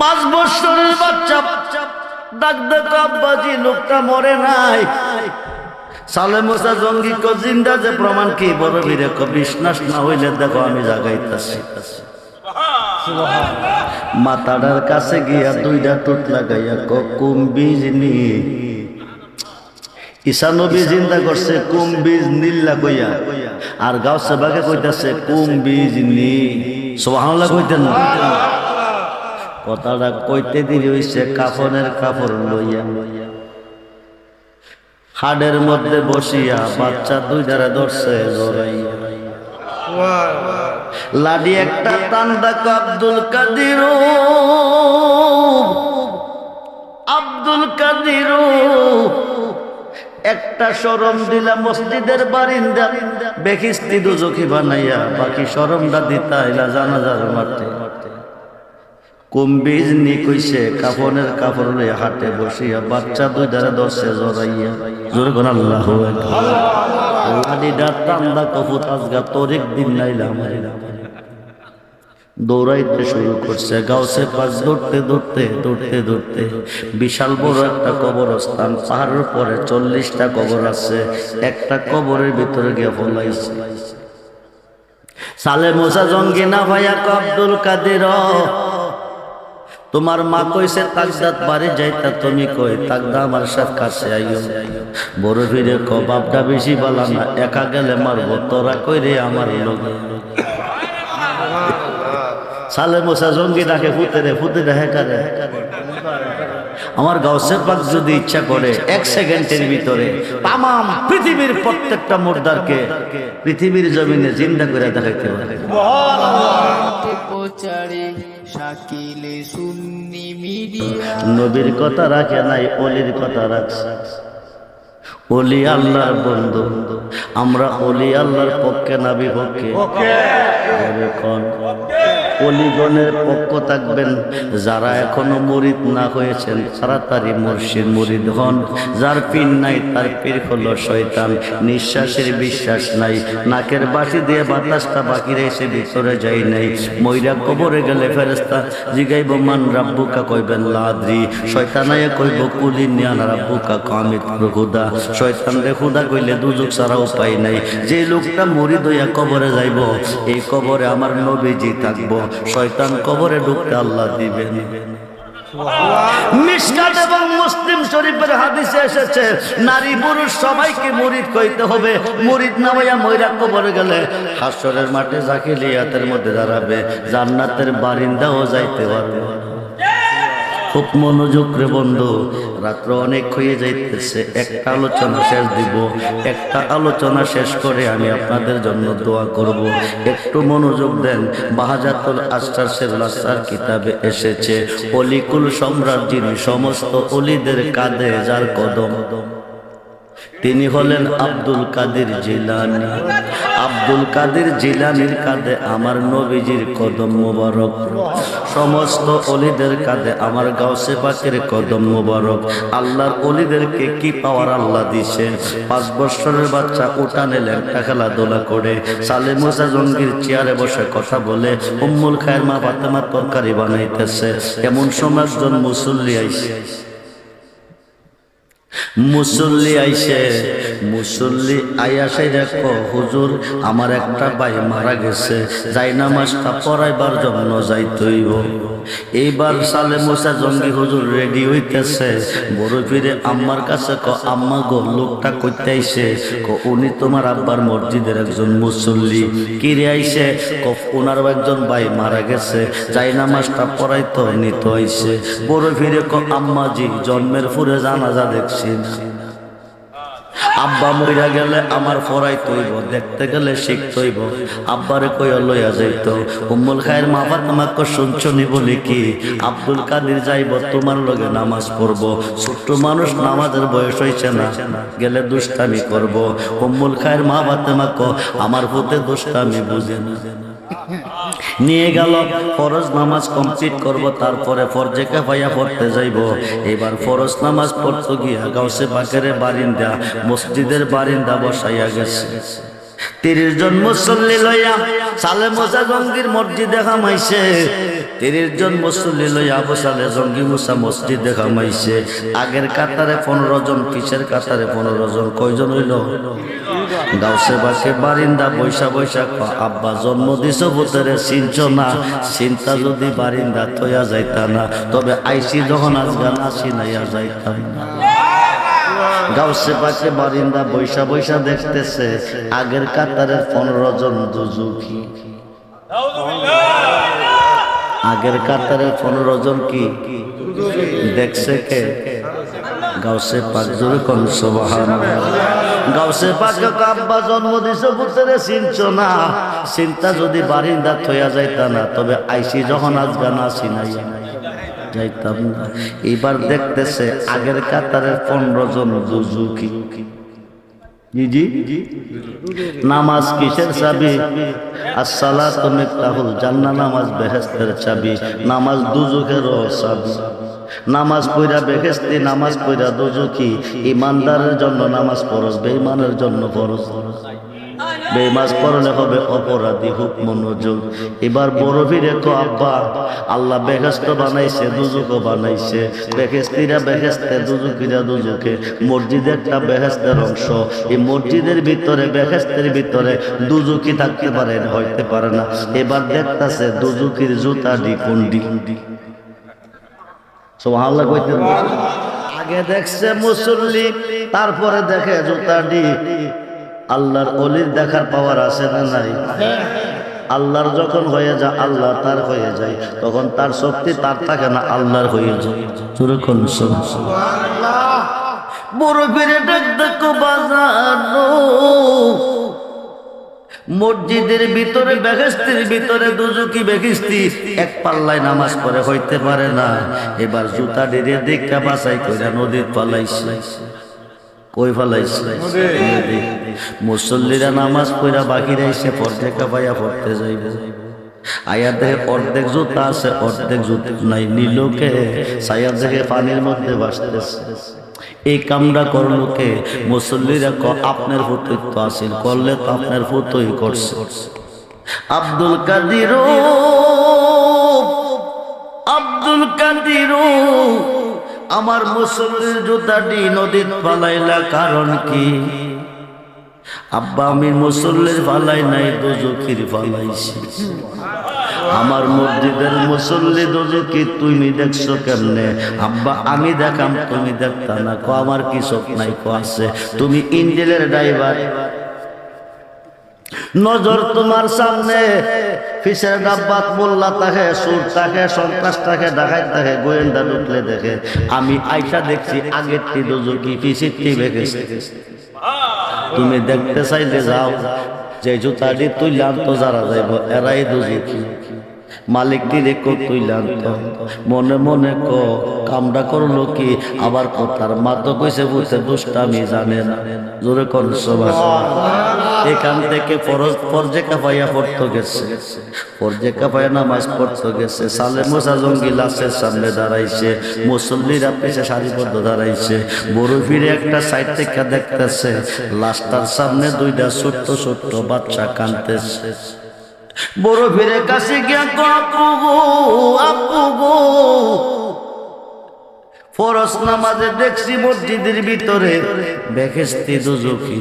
পাঁচ বছরের বাচ্চা, ডাক দেখো আব্বাজি, লোকটা মরে নাই। সালে মোসা জঙ্গি কো জিন্দা যে প্রমাণ কি, বড় কো বিশ্বাস না হইলে দেখো আমি জাগাইতাছি। মাতাটার কাছে গিয়া দুইটা টুট লাগাইয়া কুম বীজ নি ঈশা নবী চিন্তা করছে, কুম বীজ নীল্লা কইয়া আর গাও সেবাকে কইতাছে, কুম বীজ নি সোহানলা কইতেন না। কথাটা কইতে দেরি হইছে, কাফনের কাপড় লইয়া। হাড়ের মধ্যে বসিয়া বাচ্চা দুই ধারে ধরছে লাডি একটা টান্দা আব্দুল কাদির আব্দুল কাদির একটা সরম দিলা মসজিদের বারিন্দা বেখিস্তি দুজখি বানাইয়া, বাকি সরমটা দিতা এলা জানাজার মাঠে। কুম্বিজ নি কইছে, কাফনের কাপড় লইয়া হাটে বসিয়া, বাচ্চা দুই ধারে দশে জড়াইয়া, জোরে কোন আল্লাহ লাডিডা টান্দা কফুত, আজগা তরিক দিন নাইলাম দৌড়াইতে শুরু করছে, গাউসে পাশ দৌড়তে দৌড়তে দৌড়তে দৌড়তে, বিশাল বড় একটা কবরস্থান, পাহাড়ের পরে চল্লিশটা কবর আছে, একটা কবরের ভিতরে গিয়ে ফলাইছে। সালে মোসা জঙ্গি না ভাইয়া আব্দুল কাদের তোমার মা কইছে তাকদাত বাড়ি যাইতা তুমি কই? তাকদা আমার সাথে কাছে আইও। বড় ফিরে ক বাপটা বেশি বালা না, একা গেলে মারবো, তোরা কইরে আমার লোক। সালে মোসা জঙ্গি ডাকে, ফুতে রে ফুতে রে আমার গাউসের পাক যদি ইচ্ছা করে, এক সেকেন্ডের ভিতরে তামাম পৃথিবীর প্রত্যেকটা মুর্দারকে পৃথিবীর জমিনে জিন্দা করে দেখাইতে পারে। শাকিলে সুন্নি মিডিয়া। নবীর কথা রাখে নাই অলির কথা রাখছে। অলি আল্লাহর বন্ধু। আমরা অলি আল্লাহর পক্ষে না বিপক্ষে বলে কোন? অলিগণের পক্ষ থাকবেন। যারা এখনও মরিদ না হয়েছেন, তাড়াতাড়ি মুর্শিদ মরিদ হন। যার পীর নাই, তার পীর হলো শয়তান। নিঃশ্বাসের বিশ্বাস নাই। নাকের বাসি দিয়ে বাতাসটা বাকি রেসে ভিতরে যাই নাই। ময়রা কবরে গেলে ফেরেস্তা জিগাইব, মান রাব্বুকা? কইবেন, লাদ্রি। শয়তানায় কইব, কুলি নিয়ান রাব্বুকা কামিত খুদা শয়তান রে খুদা কইলে দুজক ছাড়া উপায় নাই। যে লোকটা মরিদ হইয়া কবরে যাইব, এই কবরে আমার নবীজি থাকব। শয়তান কবরে ঢুকতে আল্লাহ দিবেন। মিসকাত এবং মুসলিম শরীফের হাদিসে এসেছে, নারী পুরুষ সবাইকে মুরিদ কইতে হবে। মুরিদ নামাইয়া মহিলা কবরে গেলে হাসরের মাঠে জাকিলিয়াতের মধ্যে দাঁড়াবে, জান্নাতের বারিন্দাও যাইতে পারবে। খুব মনোযোগ রে বন্ধু। রাত্র অনেক হয়ে যাইতেছে, একটা আলোচনা শেষ দিব। একটা আলোচনা শেষ করে আমি আপনাদের জন্য দোয়া করব। একটু মনোযোগ দেন বাহাজাতুল আস্টার সেবলাসার কিতাবে এসেছে, অলিকুল সম্রাট যিনি সমস্ত অলিদের কাঁধে যার কদম। তিনি হলেন আব্দুল কাদের জিলানি। আব্দুল কাদের জিলানির কাঁধে আমার নবীজির কদম মোবারক। সমস্ত অলিদের কাঁধে আমার গাউসে পাকের কদম মোবারক। আল্লাহর অলিদেরকে কি পাওয়ার আল্লাহ দিছে? পাঁচ বছরের বাচ্চা উঠানে ল্যাংটা খেলাধুলা করে, সালে মোসা জঙ্গির চেয়ারে বসে কথা বলে, উম্মুল খায়ের মা ফাতেমা তরকারি বানাইতেছে। এমন সময় একজন মুসল্লি আইছে মুসল্লি আইসে, মুসল্লি আইয়াসে দেখো হুজুর, আমার একটা ভাই মারা গেছে, যাই নামাজটা পড়াইবার জন্য যাইতইব এইবার সালে মুসা জঙ্গি হুজুর রেডি হইতেছে। বড় ফিরে আম্মার কাছে ক আম্মা গো, লোকটা কইতে আইছে ক উনি তোমার আব্বার মসজিদের একজন মুসল্লি। কিরে আইছে? ক ওনার একজন ভাই মারা গেছে। যাই নামাজটা পড়াইতো নিত আইছে। বড় ফিরে ক আম্মা জি জন্মের ফুরে জানাজা দেখছি। আব্বা মইরা গেলে আমার ফরাই তৈব, দেখতে গেলে শিখতইব আব্বারে কই লইয়া যাইত, উম্মুল খায়ের মা ফাতেমাকে শুনছনি বলি কি? আব্দুল কাদের যাইব, তোমার লগে নামাজ পড়ব। ছোট্ট মানুষ নামাজের বয়স হইছে না, গেলে দুষ্টামি করব। উম্মুল খায়ের মা ফাতেমাকে আমার হতে দুষ্টামি বুঝে না। নিয়ে গেল, ফরজ নামাজ কমপ্লিট করব, তারপরে ফরজে কাফাইয়া পড়তে যাইব। এবার ফরজ নামাজ পড়তে গিয়া গাউসে পাকের বারিন্দা, মসজিদের বারিন্দা বসাইয়া গেছে। তিরিশ জন মুসল্লি লইয়া সালে মোসা জঙ্গির মসজিদ দেখা মাইছে তিরিশ জন মুসল্লি লইয়া আবু সালে জঙ্গি মুসা মসজিদ দেখা মাইছে আগের কাতারে পনেরো জন, পিছের কাতারে পনেরো জন, কয়জন হইল? গাউসে বাসে বারিন্দা বৈশা বৈশা আব্বা জন্ম দিছ ভূতেরে, চিনছ না? চিন্তা যদি বারিন্দা থইয়া যাইতা না, তবে আইসি যখন আজগান আসি নাইয়া যাইতাম না। গাউসে পাশে বারিন্দা বৈশা বৈশা দেখতেছে, আগের কাতারের পনেরো জন দুজুকি আগের কাতারের পনেরো জন কি? দেখছে কে? গাউসে পাক জোরে কোন সুবহান গাউসে পাক আব্বা জন্ম দিছে পুত্রে চিনছ না চিন্তা যদি বারিন্দা থইয়া যাইতা না, তবে আইসি যখন আজগা না চিনাই যাইতাম না। এবার দেখতেছে আগের কাতারের পনেরো জন দুজুকি জি জি নামাজ কিসের চাবি? আসসালাতু মিফতাহুল জান্না নামাজ বেহেশতের চাবি। নামাজ দুজুকের চাবি। নামাজ পড়া বেহেস্তি নামাজ পড়া দুজুকি ইমানদারের জন্য নামাজ ফরজ, বেঈমানের জন্য ফরজ। বেমাজ পড়লে হবে অপরাধী হুক মনোযোগ এবার বড় ফিরে তো আব্বা, আল্লাহ বেহেস্ত বানাইছে দুজুকও বানাইছে। বেহেস্তিরা বেহেস্তে দুজুকিরা দুজুকে মসজিদ একটা বেহেস্তের অংশ। এই মসজিদের ভিতরে বেহেস্তের ভিতরে দুজুকি থাকতে পারে হইতে পারে না। এবার দেখতাছে দুজুকির জুতা ডি কুন্ডি সোহাল্লা কইতে আগে দেখছে মুসল্লি তারপরে দেখে জুতাডি আল্লাহর অলির দেখার পাওয়ার আছে না নাই? আল্লাহর যখন হয়ে যায় আল্লাহ তার হয়ে যায়। তখন তার শক্তি তার থাকে না আল্লাহর হয়ে যায়। বড় ফিরে ডাক দেখো বাজানো। মসজিদের ভিতরে বেহেস্তির ভিতরে দুজুকি বেহেস্তি এক পাল্লায় নামাজ পড়ে হইতে পারে না। এবার জুতা ডেরে দেখা বাসাই কইরা নদীর পালাইছে। কই ফালাইছে। মুসল্লিরা নামাজ পড়া বাকি রাইছে পর্দেকা পাইয়া পড়তে যাইব। আয়া দেখে অর্ধেক জুতা আছে, অর্ধেক জুতা নাই, নীলকে ছায়া দেখে পানির মধ্যে বাসতেছে এই কামটা করল কে মুসল্লিরা ক, আপনার ফুতুই তো আসেন করলে তো আপনার ফুতুই করছে। আব্দুল কাদির আব্দুল কাদির আমার মুসল্লির জুতাটি নদীত পালাইলা কারণ কি? আব্বা আমি মুসল্লির ফালাই নাই দুজকির ফালাইছি আমার মসজিদের মুসল্লি দুজকি তুমি দেখছ কেমনে? আব্বা, আমি দেখাম, তুমি দেখতা না, কো, আমার কি চোখ নাই, কো, আছে। তুমি ইঞ্জিনের ড্রাইভার। নজর তোমার সামনে। ফিসের ডাব্বাত মোল্লা থাকে সুর থাকে সন্ত্রাস থাকে ডাকাত থাকে গোয়েন্দা ঢুকলে দেখে। আমি আইসা দেখছি আগের টি দুজকি পিছির টি তুমি দেখতে চাইলে যাও। যে জুতাটি তুইলাম তো যারা যাইব, এরাই দুজি। মালিক দিলে কো তুইলাম তো। মনে মনে ক, কামড়া করল কি? আবার কথার মাত্র কইছে, বুঝতে দুষ্টামি জানে না। জোরে কর সবাই। এখান থেকে ফরজ, ফরজে কাপাইয়া পড়তে গেছে। ফরজে কাপাইয়া নামাজ পড়তে গেছে। সালে মোসা জঙ্গি লাশের সামনে দাঁড়াইছে। মুসল্লিরা পেছে সারিবদ্ধ দাঁড়াইছে। বড় ফিরে একটা সাইড থেকে দেখতেছে লাশটার সামনে দুইটা ছোট্ট ছোট্ট বাচ্চা কানতেছে বড় ফিরে কাছে গিয়া গো আপু গো ফরজ নামাজে দেখছি মসজিদের ভিতরে বেহেস্তি দুজুকি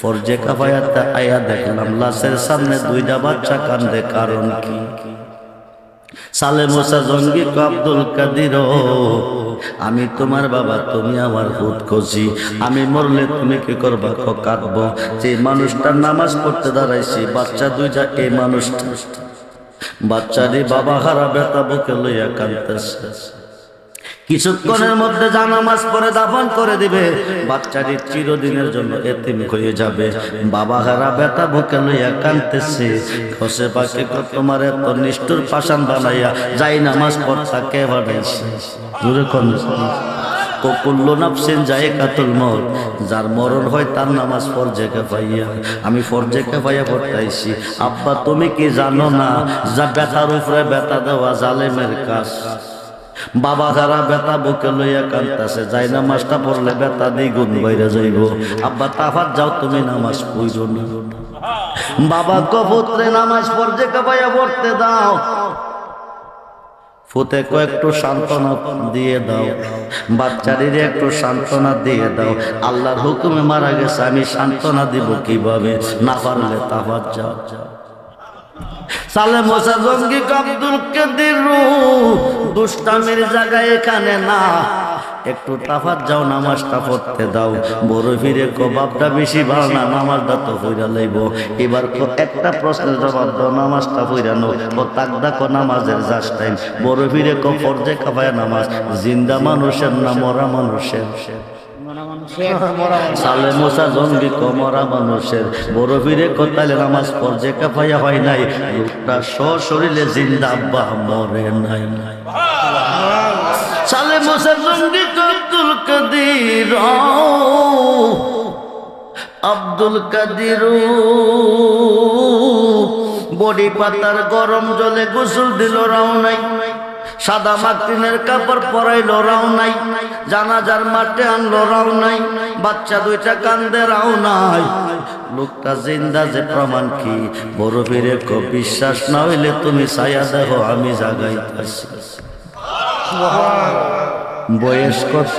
ফরজে কাফায়াতে আয়া দেখলাম, লাশের সামনে দুইটা বাচ্চা কান্দে কারণ কি? সালে মোসা জঙ্গি আব্দুল আমি তোমার বাবা, তুমি আমার হুত কষি আমি মরলে তুমি কি করবা? কো কাঁদবো। যে মানুষটার নামাজ পড়তে দাঁড়াইছি, বাচ্চা দুইটা এই মানুষটা। বাচ্চারি বাবা হারা বেতা বুকে লইয়া কাঁদতেছে। কিছুক্ষণের মধ্যে জানামাজ পরে দাফন করে দিবে, বাচ্চাটি চিরদিনের জন্য এতিম হয়ে যাবে। বাবা হারা বেটা বুকে লইয়া কানতেছে খসে পাকে তোমার এত নিষ্ঠুর পাশান বানাইয়া, যাই নামাজ পড়তা কে বানাইছে। জোরে কোন। যার মরণ হয় তার নামাজ ফরজেকে পাইয়া। আমি ফরজেকে পাইয়া পড়তাইছি। আব্বা, তুমি কি জানো না? যা বেতার উপরে বেতা দেওয়া জালেমের কাজ। বাবা যারা বেতা বুকে লইয়া কান্তাছে যাই নামাজটা পড়লে বেতা দ্বিগুণ বাইরে যাইব। আব্বা, তাফাত যাও, তুমি নামাজ পড়ো না। বাবা কপুত্রে নামাজ পড়ছে কাবাইয়া পড়তে দাও। ফুতে একটু সান্ত্বনা দিয়ে দাও। বাচ্চাদের একটু সান্ত্বনা দিয়ে দাও। আল্লাহর হুকুমে মারা গেছে, আমি সান্ত্বনা দিব কীভাবে? না পারলে তাফাত যাও। সালে মোসা জঙ্গি আব্দুল কাদের দুষ্টামির জায়গায় এখানে না। একটু তাফাত যাও, নামাজটা পড়তে দাও। বড় ফিরে কবাবটা বেশি ভালো না, নামাজটা তো ফইরা লইব। এবার কো, একটা প্রশ্নের জবাব দাও, নামাজটা ফইরানো ও তাকদা কো, নামাজের জাস টাইম। বড় ফিরে কো, ফরজে কাফায় নামাজ। জিন্দা মানুষের না, মরা মানুষের? সালে মোসা জঙ্গি কমরা মানুষের। বড় বীরে কোতালে নামাজ পড়ছে কাফাইয়া হয় নাই। লোকটা সশরীরে জিন্দা আব্বা মরে নাই। সালে মোসা জঙ্গি আব্দুল কাদির আব্দুল কাদির বডি পাতার গরম জলে গোসল দিল রাও নাই সাদা মাকটিনের কাপড় পরাইলো, রাও নাই। জানাজার মাঠে আনলো, রাও নাই। বাচ্চা দুইটা কান্দে, রাও নাই। লোকটা জিন্দা যে প্রমাণ কি? বড় কো বিশ্বাস না হইলে তুমি ছায়া দেখো আমি জাগাইতেছি। বয়স কত?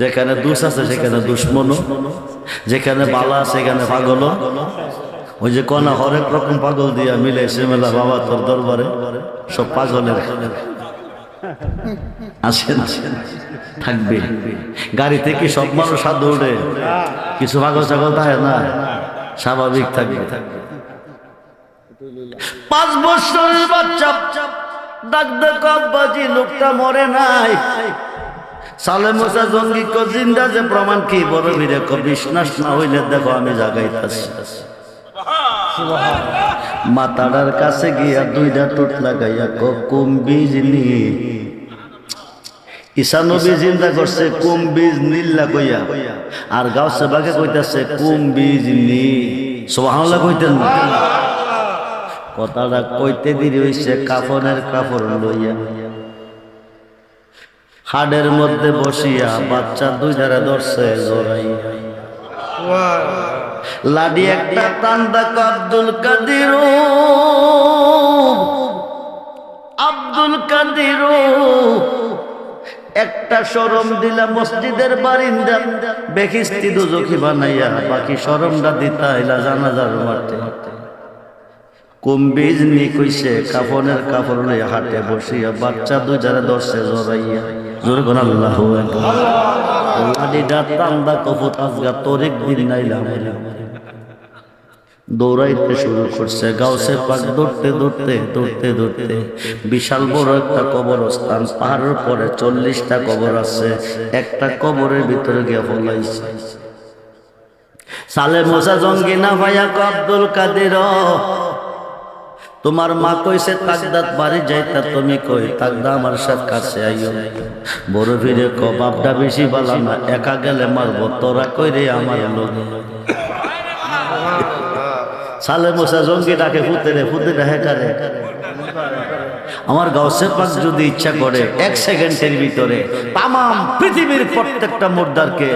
যেখানে দুষ আছে সেখানে দুশ্মন যেখানে বালা সেখানে পাগল ওই যে কনা হরেক রকম পাগল দিয়া মিলে সে মেলা বাবা তোর দরবারে সব পাগলের। আসেন থাকবে। গাড়ি থেকে সব মানুষ হাত দৌড়ে কিছু পাগল ছাগল থাকে না? স্বাভাবিক থাকবে। পাঁচ বছরের বাচ্চা। ডাক দেখো আব্বাজি লোকটা মরে নাই। সালে মোসা জঙ্গি কো জিন্দা যে প্রমাণ কি? বড় কো বিশ্বাস না হইলে দেখো আমি জাগাইতাছি। মাতাডার কাছে গিয়া দুইটা টুট লাগাইয়া কুম বীজ নি। ঈশা নবী চিন্তা করছে, কুম বীজ নীল্লা কইয়া। আর গাউসে বাগে কইতাছে, কুম বীজ নি। সুবহানাল্লাহ কইতেন না। কথাটা কইতে দেরি হইছে, কাফনের কাপড় লইয়া। হাডের মধ্যে বসিয়া বাচ্চা দুই ধারে ধরছে জোরাই লাডি একটা তান্দা আব্দুল কাদির আব্দুল কাদির একটা সরম দিলা মসজিদের বারিন্দা বেখিস্তি দুজখি বানাইয়া বাকি সরমটা দিতা ইলা জানাজার মাঠে। কুম্বিজ নি কইছে কাফনের কাপড় লইয়া হাটে বসিয়া বাচ্চা দুই যারা দর্শে জড়াইয়া দৌড়াইতে শুরু করছে, গাউসে পাক দৌড়তে দৌড়তে দৌড়তে দৌড়তে। বিশাল বড় একটা কবরস্থান, পাহাড়ের পরে চল্লিশটা কবর আছে, একটা কবরের ভিতরে গিয়ে ফলাইছে। সালে মোসা জঙ্গি না ভাইয়া আব্দুল কাদের তোমার মা কইছে তাকদাত বাড়ি যাইতা তুমি কই? তাকদা আমার সাথে কাছে আইও। বড় ফিরে ক বাপটা বেশি বালা না, একা গেলে মারব, তোরা কইরে আমার লোক? সালে মোসা জঙ্গি ডাকে ফুতেরে ফুতে ডাকে কারে। আমার গাউসে পাক যদি ইচ্ছা করে, এক সেকেন্ডের ভিতরে তাম পৃথিবীর প্রত্যেকটা মুর্দারকে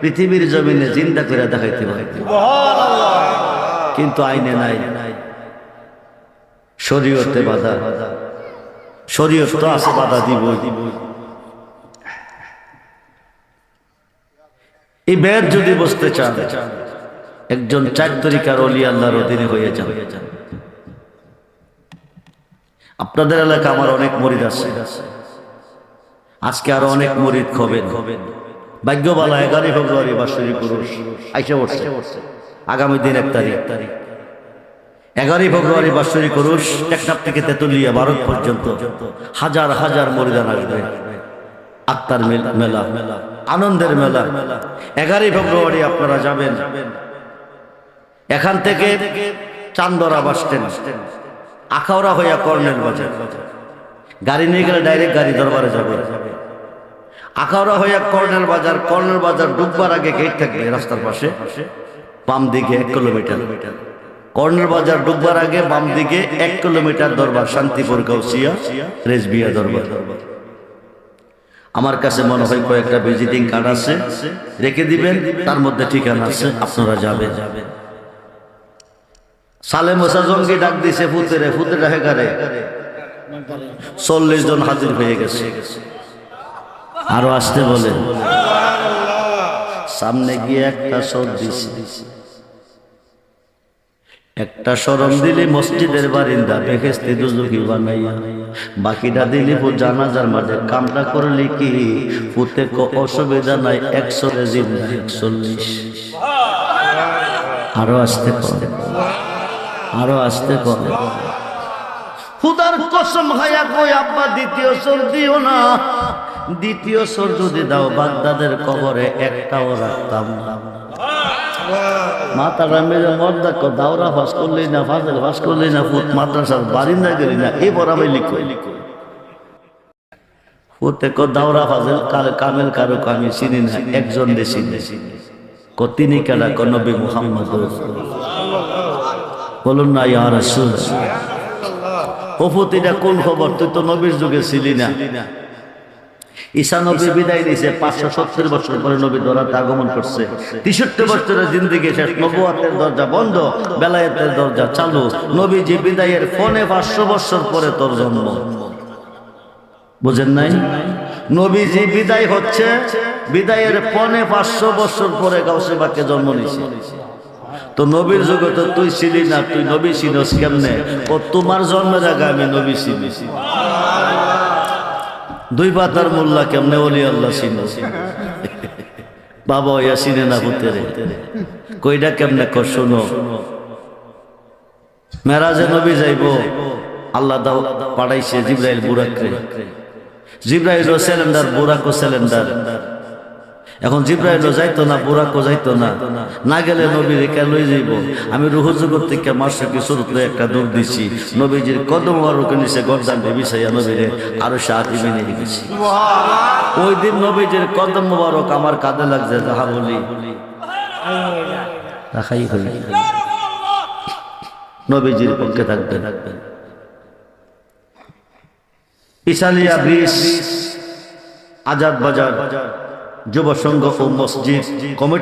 পৃথিবীর জমিনে জিন্দা করে দেখাইতে পারে কিন্তু আইনে নাই। শরীয়তে বাধা। শরীয়ত তো আছে বাধা দিব এই বেদ যদি বসতে চান, একজন চার তরিকার অলি আল্লাহর অধীনে হয়ে যান। আপনাদের এলাকা আমার অনেক মরিদ আছে। আজকে আরও অনেক মরিদ খবেন। ভাগ্যবালা এগারোই ফেব্রুয়ারি বাৎসরিক পুরুষ। আইসা বসছে আগামী দিন এক তারিখ তারিখ। এগারোই ফেব্রুয়ারি বাৎসরিক পুরুষ টেকনাপ থেকে তেতুলিয়া ভারত পর্যন্ত হাজার হাজার মরিদান আসবে। আত্মার মেলা আনন্দের মেলা। এগারোই ফেব্রুয়ারি আপনারা যাবেন। এখান থেকে চান্দরা বাস স্ট্যান্ড, আখাউড়া হইয়া কর্নেল বাজার। গাড়ি নিয়ে গেলে ডাইরেক্ট গাড়ি দরবারে যাবে। আখাউড়া হইয়া কর্নেল বাজার কর্নেল বাজার ডুববার আগে গেট থাকবে রাস্তার পাশে। বাম দিকে এক কিলোমিটার কর্নেল বাজার ডুববার আগে বাম দিকে এক কিলোমিটার দরবার, শান্তিপুর, গাউসিয়া, রেজবিয়া দরবার। আমার কাছে মনে হয় কয়েকটা ভিজিটিং কার্ড আছে, রেখে দিবেন, তার মধ্যে ঠিকানা আছে, আপনারা যাবে সালে মোসা জঙ্গি ডাক দিছে ফুতেরে ফুতে ডাকে গারে চল্লিশ জন হাজির হয়ে গেছে। আরও আসতে বলে সামনে গিয়ে একটা সর দিছে। একটা সরম দিলি মসজিদের বারিন্দা বেহেস্তে দুজুকি বানাইয়া। বাকিটা দিলি পু জানাজার মাঝে কামটা করলি কি? পুতে কো অসুবিধা নাই, একশো জিন্দা একচল্লিশ। আরও আসতে করে আরও আসতে করে খুদার কসম খায়া কই, আব্বা, দ্বিতীয় সর দিও না। দ্বিতীয় সর যদি দাও, বাগদাদের কবরে একটাও রাখতাম না। মাতারা মেরে মদ দেখো দাওরা ফাঁস করলি না, ফাজল ফাঁস করলি না ফুট মাদ্রাসার বারিন্দা গেলি না, এই বরাবর লিখো। ফুটে কো দাওরা ফাজল, কাল কামেল কারও আমি চিনি না, একজন দেশি দেশি কো তিনি কেডা কো নবী মুহাম্মদ? বলুন না, ইয়া রাসূল। ও ফুতিটা কোন খবর? তুই তো নবীর যুগে ছিলি না। ঈসা নবী বিদায় দিয়েছে পাঁচশো সত্তর বছর পরে নবী দরাতে আগমন করছে। তেষট্টি বছরের জিন্দিগি শেষ, নবুয়াতের দরজা বন্ধ, বেলায়েতের দরজা চালু। নবীজি বিদায়ের ফোনে পাঁচশো বছর পরে তোর জন্ম। বুঝেন নাই? নবীজি বিদায় হচ্ছে, বিদায়ের পনে পাঁচশো বছর পরে গাউসে বাক্যে জন্ম নিছে তো নবীর যুগে তো তুই ছিলি না, তুই নবী ছিলস কেমনে? ও তোমার জন্মের আগে আমি নবী ছিলি। দুই পাতার মোল্লা কেমনে অলি আল্লাহ ছিল বাবা ইয়া চিনে না হতে রে কইটা কেমনে কর শোনো? মেরাজে নবী যাইব। আল্লাহ দাও পাঠাইছে জিব্রাইল বুরাকরে। জিব্রাইল সিলিন্ডার ও সিলিন্ডার। এখন জিব্রাইল যাইতো না বুরাকো যাইতো না। না গেলে নবী রেখা লই যাইব। আমি রুহ জগৎ থেকে মাসে কিছু একটা দৌড় দিছি। নবীজির কদম আরোকে নিচে গরদান ভেবি সাইয়া নবীরে আরও সাহায্য মেনে গেছি ওই দিন নবীজির কদম মুবারক আমার কাঁধে লাগছে, যাহা বলি। রাখাই হই নবীজির পক্ষে থাকবে ইসালিয়া ব্রিজ, আজাদ বাজার। যুব সংঘ ও মসজিদ কমিটি